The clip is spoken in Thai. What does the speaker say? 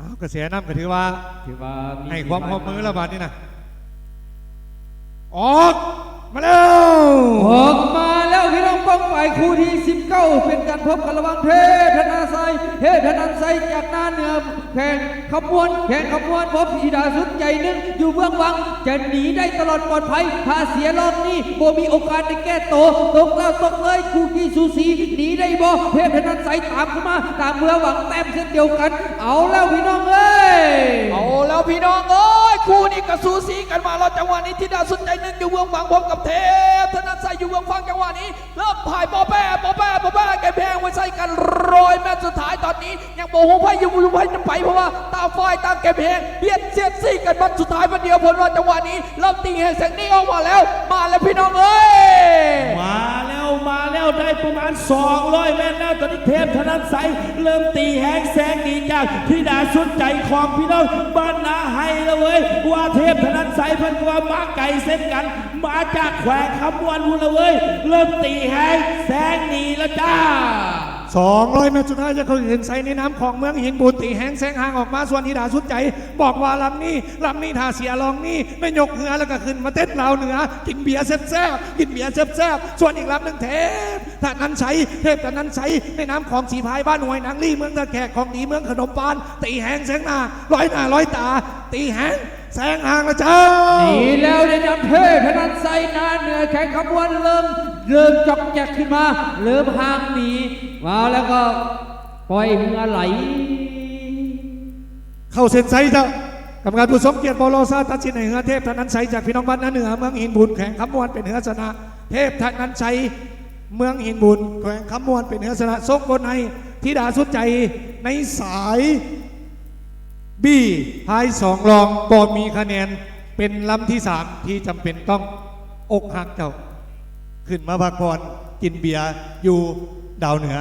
อ้าวกระแสน้ำก็ถือว่า ถือว่ามีให้ความร่วมมือแล้วบาดนี้นะออก มาแล้วออก คู่ที่ 19 เป็นการพบกันระหว่างเทพธนาไซเทพธนาไซจากหน้าเหนือแข่งขบวนแข่งขบวนพบสีดาสุดใจหนึงอยู่เบื้องวัง จะหนีได้ตลอดปลอดภัยถ้าเสียรอบนี้โบมีโอกาสได้แก้ตัวตกแล้วตกเลยคู่ที่สูสีหนีได้บ่เทพธนาไซตามขึ้นมา ตามเมื่อหวังแต้มเช่นเดียวกัน เอาแล้วพี่น้องเอ้ยเอาแล้วพี่น้องเอ้ยคู่นี้ก็สูสีกันมาแล้วจังหวะนี้ที่ดาสุดใจหนึ่งอยู่เมืองฝังพบกับเทพธนันใส่อยู่เมืองฝังจังหวะนี้ กันร้อยแมตช์สุดท้ายตอนนี้ ยังโบหูไพ่อยู่อยู่ไพ่จะไปเพราะว่าตามฝ่ายตามแกแพงเบียดเสียดซี่กันมันสุดท้ายมันเดียวผลว่าจังหวะนี้เริ่มตีแห่งแสงนี้ออกมาแล้ว มาแล้วพี่น้องเอ้ยมาแล้วมาแล้วได้ประมาณ 200เมตรแล้วตอนนี้เทพธนันใสเริ่มตีแหงแสงดีจากพี่ดาสุดใจของพี่น้องบ้านนาให้แล้วเว้ยว่าเทพธนันใสเพิ่นว่ามาไก่เส้นกัน มาจากแขวงคำวันพูนละเว้ยเริ่มตีแหงแสงดีแล้วจ้า 200 เมตรสุดท้ายจะเข้าถึงใส่ในน้ำของเมืองหินบุตีแห้งแสงหางออกมาส่วนธิดาสุดใจ บอกว่าลำนี้ลำนี้ทาเสียลองนี่ไม่ยกเหงือแล้วก็ขึ้นมาเต้นลาวเหนือ กินเบียร์แซ่บๆกินเบียร์แซ่บๆส่วนอีกลำหนึ่งเทพท่านนั้นใช้เทพท่านนั้นใช้ในน้ำของสีพายบ้านหน่วยนางลี่เมืองตะแขกของดีเมืองขนมปานตีแห้งแสงหน้าร้อยหน้าร้อยตา ตีแห้งแสงหางละเจ้าหนีแล้วในนำเทพพนันไซนาเหนือแข่งขบวนเริ่ม เริ่มจอกแจกขึ้นมาเริ่มห่างหนีมาแล้วก็ปล่อยเหงือไหล เข้าเส้นไซจ้ากรรมการผู้สมเกียรติบอลโลซาตัดสินในเหือเทพธนันชัยจากพี่น้องบ้านนาเหนือเมืองหินบุญแข่งขมวนเป็นเหือชนะ เทพธนันชัยเมืองหินบุญแข่งขมวนเป็นเหือชนะทรงบนในธิดาสุดใจในสายบีพายสองรองบอมีคะแนนเป็นลำที่สามที่จำเป็นต้องอกหักเจ้า ขึ้นมาพักผ่อนกินเบียร์อยู่ดาวเหนือ